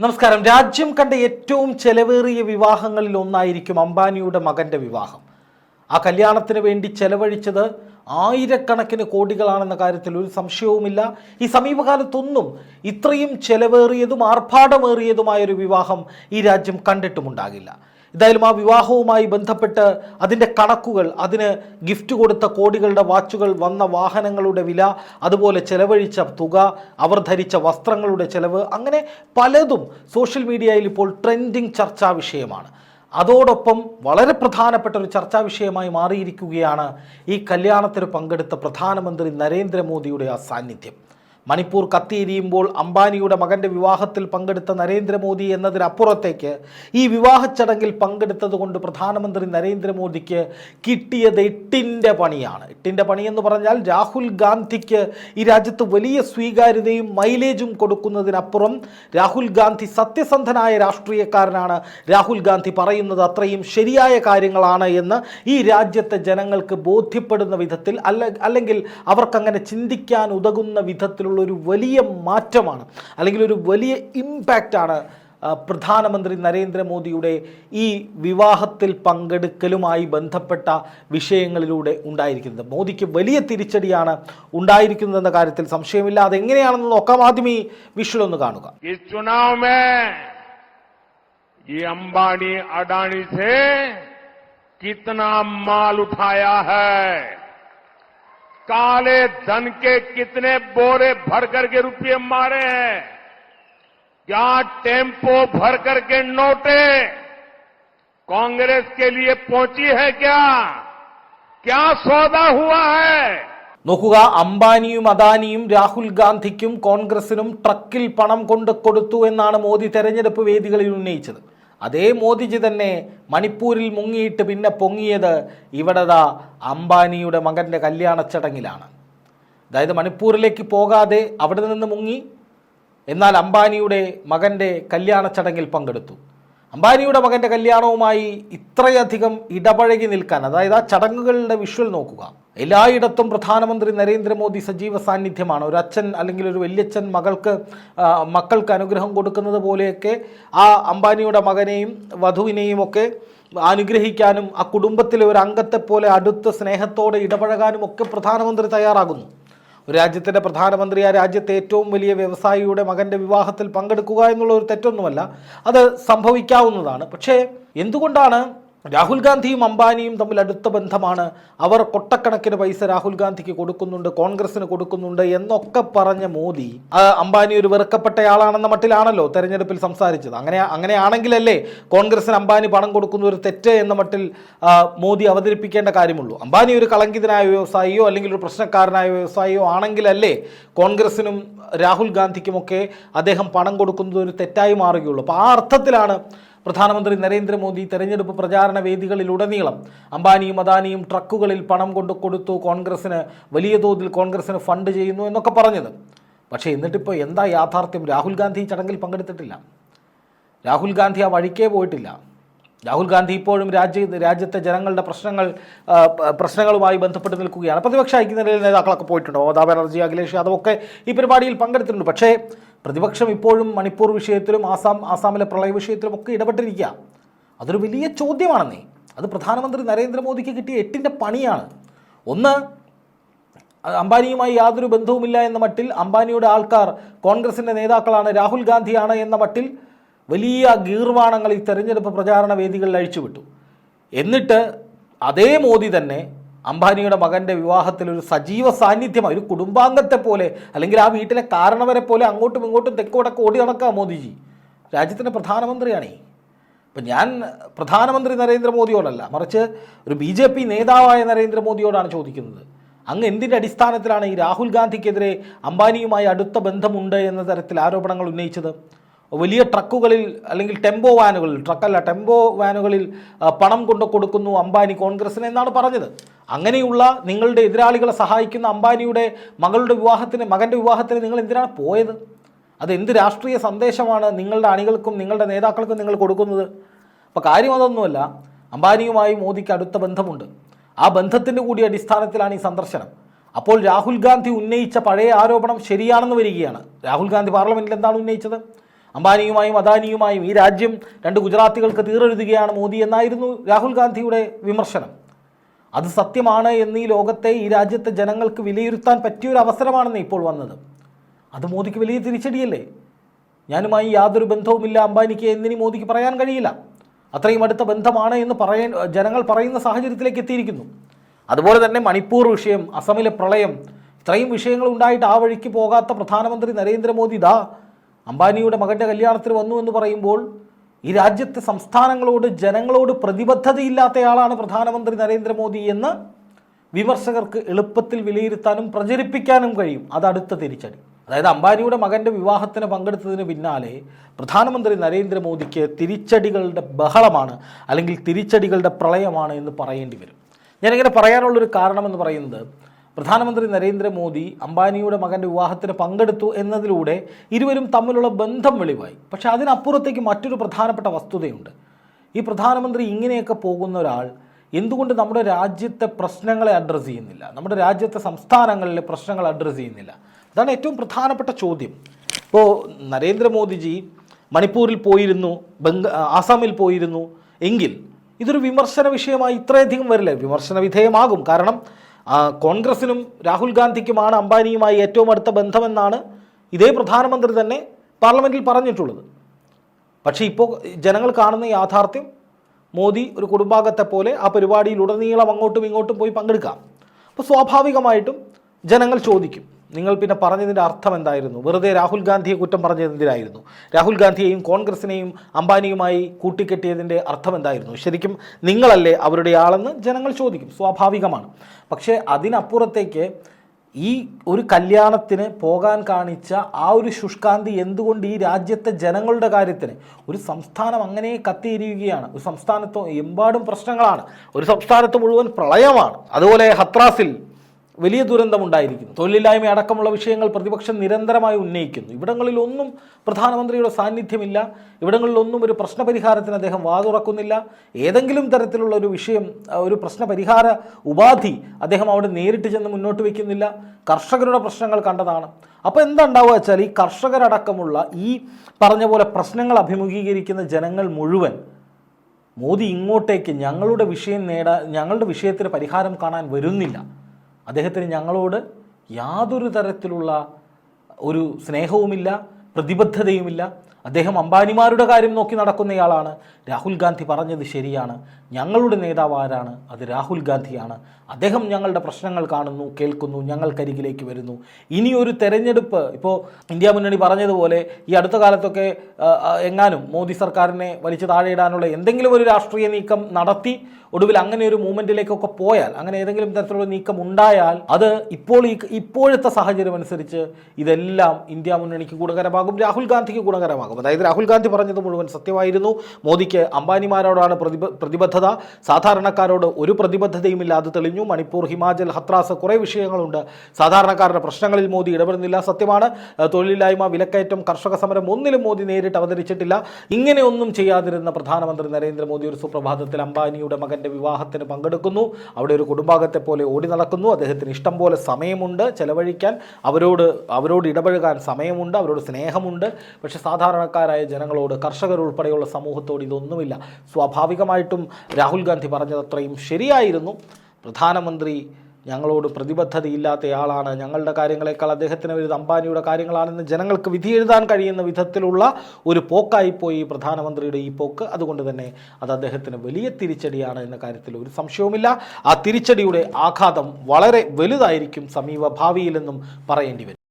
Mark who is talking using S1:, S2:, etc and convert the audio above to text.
S1: നമസ്കാരം. രാജ്യം കണ്ട ഏറ്റവും ചെലവേറിയ വിവാഹങ്ങളിൽ ഒന്നായിരിക്കും അംബാനിയുടെ മകന്റെ വിവാഹം. ആ കല്യാണത്തിന് വേണ്ടി ചെലവഴിച്ചത് ആയിരക്കണക്കിന് കോടികളാണെന്ന കാര്യത്തിൽ ഒരു സംശയവുമില്ല. ഈ സമീപകാലത്തൊന്നും ഇത്രയും ചെലവേറിയതും ആർഭാടമേറിയതുമായൊരു വിവാഹം ഈ രാജ്യം കണ്ടിട്ടുമുണ്ടാകില്ല. എന്തായാലും ആ വിവാഹവുമായി ബന്ധപ്പെട്ട് അതിന്റെ കണക്കുകൾ അതിന് ഗിഫ്റ്റ് കൊടുത്ത കോടികളുടെ വാച്ചുകൾ വന്ന വാഹനങ്ങളുടെ വില അതുപോലെ ചെലവഴിച്ച തുക അവർ ധരിച്ച വസ്ത്രങ്ങളുടെ ചെലവ് അങ്ങനെ പലതും സോഷ്യൽ മീഡിയയിൽ ഇപ്പോൾ ട്രെൻഡിങ് ചർച്ചാ വിഷയമാണ്. അതോടൊപ്പം വളരെ പ്രധാനപ്പെട്ട ഒരു ചർച്ചാ വിഷയമായി മാറിയിരിക്കുകയാണ് ഈ കല്യാണത്തിന് പങ്കെടുത്ത പ്രധാനമന്ത്രി നരേന്ദ്രമോദിയുടെ ആ സാന്നിധ്യം. മണിപ്പൂർ കത്തിയിരിയുമ്പോൾ അംബാനിയുടെ മകന്റെ വിവാഹത്തിൽ പങ്കെടുത്ത നരേന്ദ്രമോദി എന്നതിനപ്പുറത്തേക്ക് ഈ വിവാഹ ചടങ്ങിൽ പങ്കെടുത്തതുകൊണ്ട് പ്രധാനമന്ത്രി നരേന്ദ്രമോദിക്ക് കിട്ടിയത് എട്ടിന്റെ പണിയാണ്. എട്ടിന്റെ പണിയെന്ന് പറഞ്ഞാൽ രാഹുൽ ഗാന്ധിക്ക് ഈ രാജ്യത്ത് വലിയ സ്വീകാര്യതയും മൈലേജും കൊടുക്കുന്നതിനപ്പുറം രാഹുൽ ഗാന്ധി സത്യസന്ധനായ രാഷ്ട്രീയക്കാരനാണ്. രാഹുൽ ഗാന്ധി പറയുന്നത് അത്രയും ശരിയായ കാര്യങ്ങളാണ് എന്ന് ഈ രാജ്യത്തെ ജനങ്ങൾക്ക് ബോധ്യപ്പെടുന്ന വിധത്തിൽ അല്ല അല്ലെങ്കിൽ അവർക്കങ്ങനെ ചിന്തിക്കാൻ ഉതകുന്ന വിധത്തിലുള്ള തരത്തിലുള്ള ഒരു വലിയ മാറ്റമാണ് അല്ലെങ്കിൽ ഒരു വലിയ ഇമ്പാക്റ്റാണ് പ്രധാനമന്ത്രി നരേന്ദ്രമോദിയുടെ ഈ വിവാഹത്തിൽ പങ്കെടുക്കലുമായി ബന്ധപ്പെട്ട വിഷയങ്ങളിലൂടെ ഉണ്ടായിരിക്കുന്നത്. മോദിക്ക് വലിയ തിരിച്ചടിയാണ് ഉണ്ടായിരിക്കുന്നതെന്ന കാര്യത്തിൽ സംശയമില്ല. അതെങ്ങനെയാണെന്ന് നോക്കാം. ആദ്യം ഈ വിഷ്വൽ ഒന്ന് കാണുക.
S2: ഈ അംബാനി അഡാനി കിത്തന മാൽ ഉഠായാ ഹൈ. काले धन के कितने बोरे भर करके रुपये मारे हैं क्या टेम्पो भर करके नोटे कांग्रेस के लिए पहुंची है क्या क्या सौदा हुआ है
S1: നോക്കുക അംബാനിയും അദാനിയും രാഹുൽ ഗാന്ധിക്കും കോൺഗ്രസിനും ട്രക്കിൽ പണം കൊണ്ട് കൊടുത്തു എന്നാണ് മോദി തെരഞ്ഞെടുപ്പ് വേദികളിൽ ഉന്നയിച്ചത് അതേ മോദിജി തന്നെ മണിപ്പൂരിൽ മുങ്ങിയിട്ട് പിന്നെ പൊങ്ങിയത് ഇവിടെതാ അംബാനിയുടെ മകന്റെ കല്യാണ ചടങ്ങിലാണ് അതായത് മണിപ്പൂരിലേക്ക് പോകാതെ അവിടെ നിന്ന് മുങ്ങി എന്നാൽ അംബാനിയുടെ മകന്റെ കല്യാണ ചടങ്ങിൽ പങ്കെടുത്തു. അംബാനിയുടെ മകന്റെ കല്യാണവുമായി ഇത്രയധികം ഇടപഴകി നിൽക്കാൻ അതായത് ആ ചടങ്ങുകളുടെ വിഷ്വൽ നോക്കുക. എല്ലായിടത്തും പ്രധാനമന്ത്രി നരേന്ദ്രമോദി സജീവ സാന്നിധ്യമാണ്. ഒരു അച്ഛൻ അല്ലെങ്കിൽ ഒരു വല്യച്ഛൻ മകൾക്ക് മക്കൾക്ക് അനുഗ്രഹം കൊടുക്കുന്നത് പോലെയൊക്കെ ആ അംബാനിയുടെ മകനെയും വധുവിനെയും ഒക്കെ അനുഗ്രഹിക്കാനും ആ കുടുംബത്തിലെ ഒരു അംഗത്തെ പോലെ അടുത്ത സ്നേഹത്തോടെ ഇടപഴകാനും ഒക്കെ പ്രധാനമന്ത്രി തയ്യാറാകുന്നു. ഒരു രാജ്യത്തിന്റെ പ്രധാനമന്ത്രി ആ രാജ്യത്തെ ഏറ്റവും വലിയ വ്യവസായിയുടെ മകന്റെ വിവാഹത്തിൽ പങ്കെടുക്കുക എന്നുള്ള ഒരു തെറ്റൊന്നുമല്ല. അത് സംഭവിക്കാവുന്നതാണ്. പക്ഷേ എന്തുകൊണ്ടാണ് രാഹുൽ ഗാന്ധിയും അംബാനിയും തമ്മിൽ അടുത്ത ബന്ധമാണ്. അവർ കൊട്ടക്കണക്കിന് പൈസ രാഹുൽ ഗാന്ധിക്ക് കൊടുക്കുന്നുണ്ട് കോൺഗ്രസിന് കൊടുക്കുന്നുണ്ട് എന്നൊക്കെ പറഞ്ഞ മോദി അംബാനി ഒരു വെറുക്കപ്പെട്ടയാളാണെന്ന മട്ടിലാണല്ലോ തെരഞ്ഞെടുപ്പിൽ സംസാരിച്ചത്. അങ്ങനെ അങ്ങനെയാണെങ്കിലല്ലേ കോൺഗ്രസിന് അംബാനി പണം കൊടുക്കുന്ന ഒരു തെറ്റ് എന്ന മട്ടിൽ മോദി അവതരിപ്പിക്കേണ്ട കാര്യമുള്ളൂ. അംബാനി ഒരു കളങ്കിതനായ വ്യവസായിയോ അല്ലെങ്കിൽ ഒരു പ്രശ്നക്കാരനായ വ്യവസായിയോ ആണെങ്കിലല്ലേ കോൺഗ്രസിനും രാഹുൽ ഗാന്ധിക്കുമൊക്കെ അദ്ദേഹം പണം കൊടുക്കുന്നത് ഒരു തെറ്റായി മാറുകയുള്ളൂ. അപ്പോൾ ആ അർത്ഥത്തിലാണ് പ്രധാനമന്ത്രി നരേന്ദ്രമോദി തെരഞ്ഞെടുപ്പ് പ്രചാരണ വേദികളിലുടനീളം അംബാനിയും അദാനിയും ട്രക്കുകളിൽ പണം കൊണ്ടു കൊടുത്തു കോൺഗ്രസിന് വലിയ തോതിൽ കോൺഗ്രസിന് ഫണ്ട് ചെയ്യുന്നു എന്നൊക്കെ പറഞ്ഞത്. പക്ഷേ എന്നിട്ടിപ്പോൾ എന്താ യാഥാർത്ഥ്യം? രാഹുൽ ഗാന്ധി ചടങ്ങിൽ പങ്കെടുത്തിട്ടില്ല. രാഹുൽ ഗാന്ധി ആ വഴിക്കേ പോയിട്ടില്ല. രാഹുൽ ഗാന്ധി ഇപ്പോഴും രാജ്യ രാജ്യത്തെ ജനങ്ങളുടെ പ്രശ്നങ്ങൾ പ്രശ്നങ്ങളുമായി ബന്ധപ്പെട്ട് നിൽക്കുകയാണ്. പ്രതിപക്ഷ ഐക്യനിലയിൽ നേതാക്കളൊക്കെ പോയിട്ടുണ്ട്? മമതാ ബാനർജി അഖിലേഷ് യാദവ് ഒക്കെ ഈ പരിപാടിയിൽ പങ്കെടുത്തിട്ടുണ്ട്. പക്ഷേ പ്രതിപക്ഷം ഇപ്പോഴും മണിപ്പൂർ വിഷയത്തിലും ആസാം ആസാമിലെ പ്രളയ വിഷയത്തിലും ഒക്കെ ഇടപെട്ടിരിക്കുക. അതൊരു വലിയ ചോദ്യമാണെന്നേ. അത് പ്രധാനമന്ത്രി നരേന്ദ്രമോദിക്ക് കിട്ടിയ എട്ടിന്റെ പണിയാണ്. ഒന്ന് അംബാനിയുമായി യാതൊരു ബന്ധവുമില്ല എന്ന മട്ടിൽ അംബാനിയുടെ ആൾക്കാർ കോൺഗ്രസിന്റെ നേതാക്കളാണ് രാഹുൽ ഗാന്ധിയാണ് എന്ന മട്ടിൽ വലിയ ഗീർവാണങ്ങൾ ഈ തെരഞ്ഞെടുപ്പ് പ്രചാരണ വേദികളിൽ അഴിച്ചുവിട്ടു. എന്നിട്ട് അതേ മോദി തന്നെ അംബാനിയുടെ മകന്റെ വിവാഹത്തിൽ ഒരു സജീവ സാന്നിധ്യമായി ഒരു കുടുംബാംഗത്തെ പോലെ അല്ലെങ്കിൽ ആ വീട്ടിലെ കാരണവരെ പോലെ അങ്ങോട്ടും ഇങ്ങോട്ടും തെക്കോടൊക്കെ ഓടി നടക്കാം മോദിജി. രാജ്യത്തിന്റെ പ്രധാനമന്ത്രിയാണേ. ഇപ്പം ഞാൻ പ്രധാനമന്ത്രി നരേന്ദ്രമോദിയോടല്ല മറിച്ച് ഒരു ബി ജെ പി നേതാവായ നരേന്ദ്രമോദിയോടാണ് ചോദിക്കുന്നത്. അങ്ങ് എന്തിന്റെ അടിസ്ഥാനത്തിലാണ് ഈ രാഹുൽ ഗാന്ധിക്കെതിരെ അംബാനിയുമായി അടുത്ത ബന്ധമുണ്ട് എന്ന തരത്തിൽ ആരോപണങ്ങൾ ഉന്നയിച്ചത്? വലിയ ട്രക്കുകളിൽ അല്ലെങ്കിൽ ടെമ്പോ വാനുകളിൽ ട്രക്കല്ല ടെമ്പോ വാനുകളിൽ പണം കൊണ്ട് കൊടുക്കുന്നു അംബാനി കോൺഗ്രസിന് എന്നാണ് പറഞ്ഞത്. അങ്ങനെയുള്ള നിങ്ങളുടെ എതിരാളികളെ സഹായിക്കുന്ന അംബാനിയുടെ മകളുടെ വിവാഹത്തിന് മകന്റെ വിവാഹത്തിന് നിങ്ങൾ എന്തിനാണ് പോയത്? അത് എന്ത് രാഷ്ട്രീയ സന്ദേശമാണ് നിങ്ങളുടെ അണികൾക്കും നിങ്ങളുടെ നേതാക്കൾക്കും നിങ്ങൾ കൊടുക്കുന്നത്? അപ്പോൾ കാര്യം അതൊന്നുമല്ല അംബാനിയുമായി മോദിക്ക് അടുത്ത ബന്ധമുണ്ട്. ആ ബന്ധത്തിന്റെ കൂടി അടിസ്ഥാനത്തിലാണ് ഈ സന്ദർശനം. അപ്പോൾ രാഹുൽ ഗാന്ധി ഉന്നയിച്ച പഴയ ആരോപണം ശരിയാണെന്ന് വരികയാണ്. രാഹുൽ ഗാന്ധി പാർലമെന്റിൽ എന്താണ് ഉന്നയിച്ചത്? അംബാനിയുമായും അദാനിയുമായും ഈ രാജ്യം രണ്ട് ഗുജറാത്തികൾക്ക് തീറെഴുതുകയാണ് മോദി എന്നായിരുന്നു രാഹുൽ ഗാന്ധിയുടെ വിമർശനം. അത് സത്യമാണ് എന്ന് ഈ ലോകത്തെ ഈ രാജ്യത്തെ ജനങ്ങൾക്ക് വിലയിരുത്താൻ പറ്റിയൊരു അവസരമാണെന്ന് ഇപ്പോൾ വന്നത്. അത് മോദിക്ക് വലിയ തിരിച്ചടിയല്ലേ? ഞാനുമായി യാതൊരു ബന്ധവുമില്ല അംബാനിക്ക് എന്നിനി മോദിക്ക് പറയാൻ കഴിയില്ല. അത്രയും അടുത്ത ബന്ധമാണ് എന്ന് പറയാൻ ജനങ്ങൾ പറയുന്ന സാഹചര്യത്തിലേക്ക് എത്തിയിരിക്കുന്നു. അതുപോലെ തന്നെ മണിപ്പൂർ വിഷയം അസമിലെ പ്രളയം ഇത്രയും വിഷയങ്ങൾ ഉണ്ടായിട്ട് ആ വഴിക്ക് പോകാത്ത പ്രധാനമന്ത്രി നരേന്ദ്രമോദി ദാ അംബാനിയുടെ മകന്റെ കല്യാണത്തിന് വന്നു എന്ന് പറയുമ്പോൾ ഈ രാജ്യത്തെ സംസ്ഥാനങ്ങളോട് ജനങ്ങളോട് പ്രതിബദ്ധതയില്ലാത്തയാളാണ് പ്രധാനമന്ത്രി നരേന്ദ്രമോദി എന്ന് വിമർശകർക്ക് എളുപ്പത്തിൽ വിലയിരുത്താനും പ്രചരിപ്പിക്കാനും കഴിയും. അത് അടുത്ത തിരിച്ചടി. അതായത് അംബാനിയുടെ മകന്റെ വിവാഹത്തിന് പങ്കെടുത്തതിന് പിന്നാലെ പ്രധാനമന്ത്രി നരേന്ദ്രമോദിക്ക് തിരിച്ചടികളുടെ ബഹളമാണ് അല്ലെങ്കിൽ തിരിച്ചടികളുടെ പ്രളയമാണ് എന്ന് പറയേണ്ടി വരും. ഞാനിങ്ങനെ പറയാനുള്ളൊരു കാരണമെന്ന് പറയുന്നത് പ്രധാനമന്ത്രി നരേന്ദ്രമോദി അംബാനിയുടെ മകന്റെ വിവാഹത്തിന് പങ്കെടുത്തു എന്നതിലൂടെ ഇരുവരും തമ്മിലുള്ള ബന്ധം വെളിവായി. പക്ഷേ അതിനപ്പുറത്തേക്ക് മറ്റൊരു പ്രധാനപ്പെട്ട വസ്തുതയുണ്ട്. ഈ പ്രധാനമന്ത്രി ഇങ്ങനെയൊക്കെ പോകുന്ന ഒരാൾ എന്തുകൊണ്ട് നമ്മുടെ രാജ്യത്തെ പ്രശ്നങ്ങളെ അഡ്രസ്സ് ചെയ്യുന്നില്ല? നമ്മുടെ രാജ്യത്തെ സംസ്ഥാനങ്ങളിലെ പ്രശ്നങ്ങൾ അഡ്രസ്സ് ചെയ്യുന്നില്ല? അതാണ് ഏറ്റവും പ്രധാനപ്പെട്ട ചോദ്യം. ഇപ്പോൾ നരേന്ദ്രമോദിജി മണിപ്പൂരിൽ പോയിരുന്നു ബംഗ ആസാമിൽ പോയിരുന്നു. എങ്കിൽ ഇതൊരു വിമർശന വിഷയമായി ഇത്രയധികം വരില്ല? വിമർശന വിധേയമാകും. കാരണം കോൺഗ്രസിനും രാഹുൽ ഗാന്ധിക്കുമാണ് അംബാനിയുമായി ഏറ്റവും അടുത്ത ബന്ധമെന്നാണ് ഇതേ പ്രധാനമന്ത്രി തന്നെ പാർലമെന്റിൽ പറഞ്ഞിട്ടുള്ളത്. പക്ഷേ ഇപ്പോൾ ജനങ്ങൾ കാണുന്ന യാഥാർത്ഥ്യം മോദി ഒരു കുടുംബാംഗത്തെ പോലെ ആ പരിപാടിയിൽ ഉടനീളം അങ്ങോട്ടും ഇങ്ങോട്ടും പോയി പങ്കെടുക്കാം. അപ്പോൾ സ്വാഭാവികമായിട്ടും ജനങ്ങൾ ചോദിക്കും നിങ്ങൾ പിന്നെ പറഞ്ഞതിന്റെ അർത്ഥം എന്തായിരുന്നു? വെറുതെ രാഹുൽ ഗാന്ധിയെ കുറ്റം പറഞ്ഞതെന്തിനായിരുന്നു രാഹുൽ ഗാന്ധിയെയും കോൺഗ്രസിനെയും അംബാനിയുമായി കൂട്ടിക്കെട്ടിയതിന്റെ അർത്ഥം എന്തായിരുന്നു? ശരിക്കും നിങ്ങളല്ലേ അവരുടെ ആളെന്ന് ജനങ്ങൾ ചോദിക്കും. സ്വാഭാവികമാണ്. പക്ഷേ അതിനപ്പുറത്തേക്ക് ഈ ഒരു കല്യാണത്തിന് പോകാൻ കാണിച്ച ആ ഒരു ശുഷ്കാന്തി എന്തുകൊണ്ട് ഈ രാജ്യത്തെ ജനങ്ങളുടെ കാര്യത്തിന്? ഒരു സംസ്ഥാനം അങ്ങനെ കത്തിയിരിക്കുകയാണ്. ഒരു സംസ്ഥാനത്ത് എമ്പാടും പ്രശ്നങ്ങളാണ്. ഒരു സംസ്ഥാനത്ത് മുഴുവൻ പ്രളയമാണ്. അതുപോലെ ഹത്രാസിൽ വലിയ ദുരന്തമുണ്ടായിരിക്കുന്നു തൊഴിലില്ലായ്മ അടക്കമുള്ള വിഷയങ്ങൾ പ്രതിപക്ഷം നിരന്തരമായി ഉന്നയിക്കുന്നു. ഇവിടങ്ങളിലൊന്നും പ്രധാനമന്ത്രിയുടെ സാന്നിധ്യമില്ല. ഇവിടങ്ങളിലൊന്നും ഒരു പ്രശ്നപരിഹാരത്തിന് അദ്ദേഹം വാതുറക്കുന്നില്ല. ഏതെങ്കിലും തരത്തിലുള്ള ഒരു വിഷയം ഒരു പ്രശ്നപരിഹാര ഉപാധി അദ്ദേഹം അവിടെ നേരിട്ട് ചെന്ന് മുന്നോട്ട് വയ്ക്കുന്നില്ല. കർഷകരുടെ പ്രശ്നങ്ങൾ കണ്ടതാണ്. അപ്പോൾ എന്താ ഉണ്ടാവുക വെച്ചാൽ ഈ കർഷകരടക്കമുള്ള ഈ പറഞ്ഞ പോലെ പ്രശ്നങ്ങൾ അഭിമുഖീകരിക്കുന്ന ജനങ്ങൾ മുഴുവൻ മോദി ഇങ്ങോട്ടേക്ക് ഞങ്ങളുടെ വിഷയം നേടാൻ ഞങ്ങളുടെ വിഷയത്തിന് പരിഹാരം കാണാൻ വരുന്നില്ല. അദ്ദേഹത്തിന് ഞങ്ങളോട് യാതൊരു തരത്തിലുള്ള ഒരു സ്നേഹവുമില്ല പ്രതിബദ്ധതയുമില്ല. അദ്ദേഹം അംബാനിമാരുടെ കാര്യം നോക്കി നടക്കുന്നയാളാണ്. രാഹുൽ ഗാന്ധി പറഞ്ഞത് ശരിയാണ്. ഞങ്ങളുടെ നേതാവ് ആരാണ്? അത് രാഹുൽ ഗാന്ധിയാണ്. അദ്ദേഹം ഞങ്ങളുടെ പ്രശ്നങ്ങൾ കാണുന്നു കേൾക്കുന്നു ഞങ്ങൾക്കരികിലേക്ക് വരുന്നു. ഇനി ഒരു തെരഞ്ഞെടുപ്പ് ഇപ്പോൾ ഇന്ത്യ മുന്നണി പറഞ്ഞതുപോലെ ഈ അടുത്ത കാലത്തൊക്കെ എങ്ങാനും മോദി സർക്കാരിനെ വലിച്ചു താഴെയിടാനുള്ള എന്തെങ്കിലും ഒരു രാഷ്ട്രീയ നീക്കം നടത്തി ഒടുവിൽ അങ്ങനെ ഒരു മൂവ്മെന്റിലേക്കൊക്കെ പോയാൽ അങ്ങനെ ഏതെങ്കിലും തരത്തിലുള്ള നീക്കം ഉണ്ടായാൽ അത് ഇപ്പോൾ ഈ ഇപ്പോഴത്തെ സാഹചര്യം അനുസരിച്ച് ഇതെല്ലാം ഇന്ത്യ മുന്നണിക്ക് ഗുണകരമാകും രാഹുൽ ഗാന്ധിക്ക് ഗുണകരമാകും. അതായത് രാഹുൽ ഗാന്ധി പറഞ്ഞത് മുഴുവൻ സത്യമായിരുന്നു. മോദിക്ക് അംബാനിമാരോടാണ് പ്രതിബ പ്രതിബദ്ധത. സാധാരണക്കാരോട് ഒരു പ്രതിബദ്ധതയും ഇല്ലാതെ തെളിഞ്ഞു. മണിപ്പൂർ ഹിമാചൽ ഹത്രാസ് കുറേ വിഷയങ്ങളുണ്ട്. സാധാരണക്കാരുടെ പ്രശ്നങ്ങളിൽ മോദി ഇടപെടുന്നില്ല. സത്യമാണ്. തൊഴിലില്ലായ്മ വിലക്കയറ്റം കർഷക സമരം ഒന്നിലും മോദി നേരിട്ട് അവതരിച്ചിട്ടില്ല. ഇങ്ങനെയൊന്നും ചെയ്യാതിരുന്ന പ്രധാനമന്ത്രി നരേന്ദ്രമോദി ഒരു സുപ്രഭാതത്തിൽ അംബാനിയുടെ മകന്റെ വിവാഹത്തിന് പങ്കെടുക്കുന്നു. അവിടെ ഒരു കുടുംബാംഗത്തെ പോലെ ഓടി നടക്കുന്നു. അദ്ദേഹത്തിന് ഇഷ്ടം പോലെ സമയമുണ്ട് ചെലവഴിക്കാൻ. അവരോട് അവരോട് ഇടപഴകാൻ സമയമുണ്ട്. അവരോട് സ്നേഹമുണ്ട്. പക്ഷേ സാധാരണക്കാരായ ജനങ്ങളോട് കർഷകർ ഉൾപ്പെടെയുള്ള സമൂഹത്തോട് ഇതൊന്നുമില്ല. സ്വാഭാവികമായിട്ടും രാഹുൽ ഗാന്ധി പറഞ്ഞത് അത്രയും ശരിയായിരുന്നു. പ്രധാനമന്ത്രി ഞങ്ങളോട് പ്രതിബദ്ധതയില്ലാത്തയാളാണ്. ഞങ്ങളുടെ കാര്യങ്ങളെക്കാൾ അദ്ദേഹത്തിന് ഒരു അംബാനിയുടെ കാര്യങ്ങളാണെന്ന് ജനങ്ങൾക്ക് വിധി എഴുതാൻ കഴിയുന്ന വിധത്തിലുള്ള ഒരു പോക്കായിപ്പോയി പ്രധാനമന്ത്രിയുടെ ഈ പോക്ക്. അതുകൊണ്ട് തന്നെ അത് അദ്ദേഹത്തിന് വലിയ തിരിച്ചടിയാണ് എന്ന കാര്യത്തിൽ ഒരു സംശയവുമില്ല. ആ തിരിച്ചടിയുടെ ആഘാതം വളരെ വലുതായിരിക്കും സമീപ ഭാവിയിലെന്നും പറയേണ്ടി വരും.